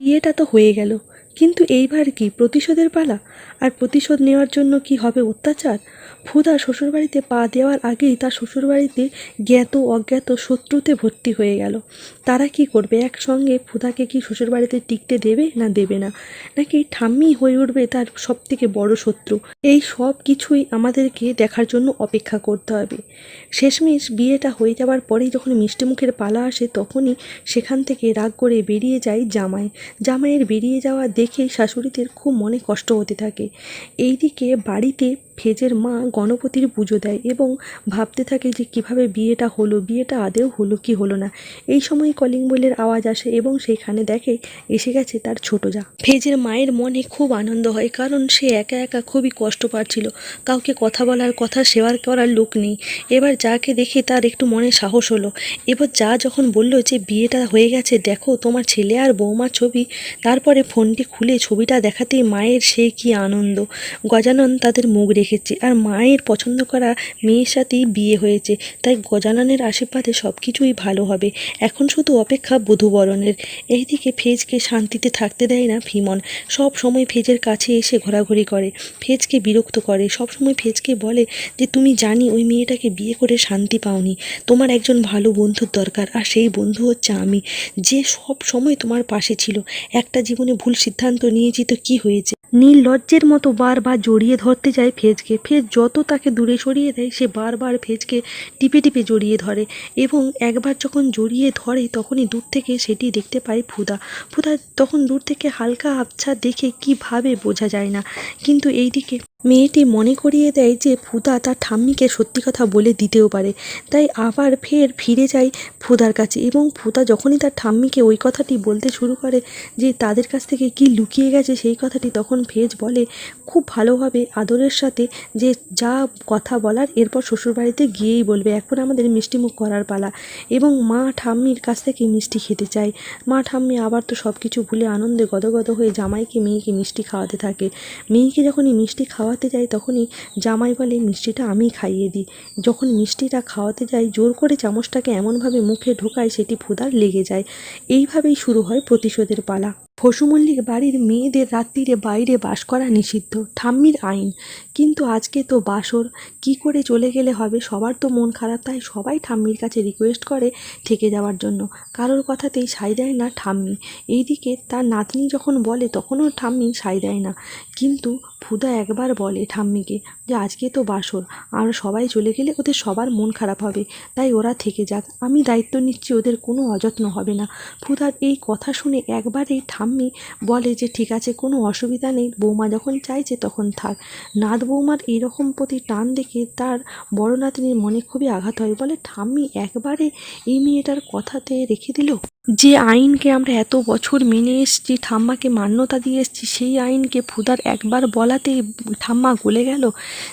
বিয়েটা তো হয়ে গেল। কিন্তু এইবার কি প্রতিশোধের পালা? আর প্রতিশোধ নেওয়ার জন্য কি হবে অত্যাচার? ফুদা শ্বশুরবাড়িতে পা দেওয়ার আগেই তার শ্বশুরবাড়িতে জ্ঞাত অজ্ঞাত শত্রুতে ভর্তি হয়ে গেল। তারা কি করবে? একসঙ্গে ফুদাকে কি শ্বশুরবাড়িতে টিকতে দেবে না দেবে না? নাকি ঠাম্মি হয়ে উঠবে তার সব থেকে বড় শত্রু? এই সব কিছুই আমাদেরকে দেখার জন্য অপেক্ষা করতে হবে। শেষমেশ বিয়েটা হয়ে যাওয়ার পরেই যখন মিষ্টি মুখের পালা আসে, তখনই সেখান থেকে রাগ করে বেরিয়ে যায় জামাই। জামাইয়ের বেরিয়ে যাওয়া দেখে শাশুড়িদের খুব মনে কষ্ট হতে থাকে। এইদিকে বাড়িতে ফেজের মা গণপতির পুজো দেয় এবং ভাবতে থাকে যে কীভাবে বিয়েটা হলো, বিয়েটা আদেও হলো কি হলো না। এই সময় কলিং বেলের আওয়াজ আসে এবং সেইখানে দেখে এসে গেছে তার ছোট যা। ফেজের মায়ের মনে খুব আনন্দ হয় কারণ সে একা একা খুবই কষ্ট পাচ্ছিল। কাউকে কথা বলার কথা শেয়ার করার লোক নেই। এবার যাকে দেখে তার একটু মনে সাহস হলো। এবার যা যখন বলল যে বিয়েটা হয়ে গেছে, দেখো তোমার ছেলে আর বৌমার ছবি। তারপরে ফোনটি খুলে ছবিটা দেখাতেই মায়ের সে কি আনন্দ। গজানন তাদের মুখ রেখেছে আর মায়ের পছন্দ করা মেয়ের সাথেই বিয়ে হয়েছে। তাই গজাননের আশীর্বাদে সব কিছুই ভালো হবে। এখন শুধু অপেক্ষা বধূবরণের। এইদিকে ফেজকে শান্তিতে থাকতে দেয় না ভীমন। সব সময় ফেজের কাছে এসে ঘোরাঘুরি করে। ফেজকে বিরক্ত করে। সব সময় ফেজকে বলে যে, তুমি জানি ওই মেয়েটাকে বিয়ে করে শান্তি পাওনি। তোমার একজন ভালো বন্ধুর দরকার। আর সেই বন্ধু হচ্ছে আমি। যে সব সময় তোমার পাশে ছিল। একটা জীবনে ভুল সিদ্ধান্ত নিয়েছি তো কি হয়েছে? নীললজ্জের মতো বারবার জড়িয়ে ধরতে যায় ফেজকে। ফেজ যত তাকে দূরে সরিয়ে দেয়, সে বারবার ফেজকে টিপে টিপে জড়িয়ে ধরে এবং একবার যখন জড়িয়ে ধরে, তখনই দূর থেকে সেটি দেখতে পায় ফুদা। ফুদা তখন দূর থেকে হালকা আবছা দেখে কীভাবে বোঝা যায় না। কিন্তু এইদিকে মেয়েটি মনে করিয়ে দেয় যে ফুদা তার ঠাম্মিকে সত্যি কথা বলে দিতেও পারে। তাই আবার ফের ফিরে যায় ফুদার কাছে এবং ফুদা যখনই তার ঠাম্মিকে ওই কথাটি বলতে শুরু করে যে তাদের কাছ থেকে কি লুকিয়ে গেছে সেই কথাটি তখন ফেজ বলে, খুব ভালোভাবে আদরের সাথে যে যা কথা বলার এরপর শ্বশুরবাড়িতে গিয়েই বলবে। এখন আমাদের মিষ্টিমুখ করার পালা। এবং মা ঠাম্মির কাছ থেকে মিষ্টি খেতে চায়। মা ঠাম্মি আবার তো সব কিছু ভুলে আনন্দে গদগদ হয়ে জামাইকে মেয়েকে মিষ্টি খাওয়াতে থাকে। মেয়েকে যখনই মিষ্টি খাওয়াতে যাই তখনই জামাই বলে, মিষ্টিটা আমি খাইয়ে দিই। যখন মিষ্টিটা খাওয়াতে যাই, জোর করে চামচটাকে এমনভাবে মুখে ঢোকায় সেটি ফুদার লেগে যায়। এইভাবেই শুরু হয় প্রতিশোধের পালা। ফসু মল্লিক বাড়ির মেয়েদের রাত্রিরে বাইরে বাস করা নিষিদ্ধ, ঠাম্মির আইন। কিন্তু আজকে তো বাসর, কি করে চলে গেলে হবে? সবার তো মন খারাপ, তাই সবাই ঠাম্মির কাছে রিকোয়েস্ট করে থেকে যাওয়ার জন্য। কারোর কথাতেই সাই দেয় না ঠাম্মি। এইদিকে তার নাতনি যখন বলে, তখনও ঠাম্মি সাই দেয় না। কিন্তু ফুদা একবার বলে ঠাম্মিকে যে, আজকে তো বাসর, আর সবাই চলে গেলে ওদের সবার মন খারাপ হবে, তাই ওরা থেকে যাক। আমি দায়িত্ব নিচ্ছি, ওদের কোনো অযত্ন হবে না। ফুদার এই কথা শুনে একবারেই ঠাম্মি বলে যে, ঠিক আছে, কোনো অসুবিধা নেই। বৌমা যখন চাইছে তখন থাক। নাত বৌমার এইরকম প্রতি টান দেখে তার বড় নাতনির মনে খুবই আঘাত হয়। বলে, ঠাম্মি, একবারে এই মেয়েটার কথাতে রেখে দিল? যে আইনকে আমরা এত বছর মেনে এসেছি, ঠাম্মাকে মান্যতা দিয়ে এসেছি, সেই আইনকে ফুদার একবার বলাতেই ঠাম্মা গলে গেল।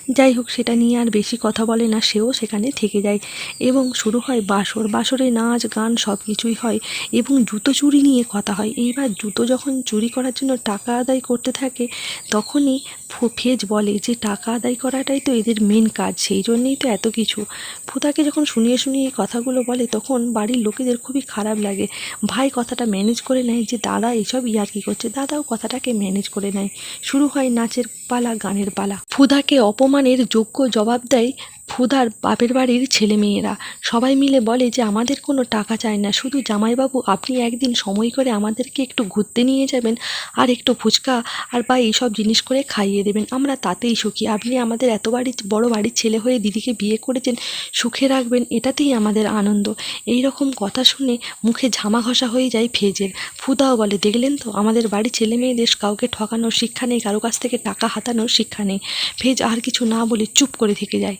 যাই হোক, সেটা নিয়ে আর বেশি কথা বলে না, সেও সেখানে থেকে যায় এবং শুরু হয় বাসর। বাসরে নাচ, গান সব কিছুই হয় এবং জুতো চুরি নিয়ে কথা হয়। এইবার জুতো যখন চুরি করার জন্য টাকা আদায় করতে থাকে, তখনই ফেজ বলে যে টাকা আদায় করাটাই তো এদের মেন কাজ, সেই জন্যেই তো এত কিছু। ফুদাকে যখন শুনিয়ে শুনিয়ে এই কথাগুলো বলে, তখন বাড়ির লোকেদের খুবই খারাপ লাগে। ভাই কথাটা ম্যানেজ করে নেয় যে, দাদা, এসব ইয়ার্কি করছে? দাদাও কথাটাকে ম্যানেজ করে নেয়। শুরু হয় নাচের পালা, গানের পালা। ফুদাকে অপমানের যোগ্য জবাব দেয় ফুদার বাপের বাড়ির ছেলেমেয়েরা। সবাই মিলে বলে যে, আমাদের কোনো টাকা চায় না। শুধু জামাইবাবু, আপনি একদিন সময় করে আমাদেরকে একটু ঘুরতে নিয়ে যাবেন, আর একটু ফুচকা আর বা এইসব জিনিস করে খাইয়ে দেবেন। আমরা তাতেই সুখী। আপনি আমাদের এত বাড়ি, বড় বাড়ির ছেলে হয়ে দিদিকে বিয়ে করেছেন, সুখে রাখবেন, এটাতেই আমাদের আনন্দ। এই রকম কথা শুনে মুখে ঝামা ঘষা হয়ে যায় ফেজের। ফুদাও বলে, দেখলেন তো, আমাদের বাড়ির ছেলে মেয়েদের কাউকে ঠকানোর শিক্ষা নেই, কারও কাছ থেকে টাকা হাতানোর শিক্ষা নেই। ফেজ আর কিছু না বলে চুপ করে থেকে যায়।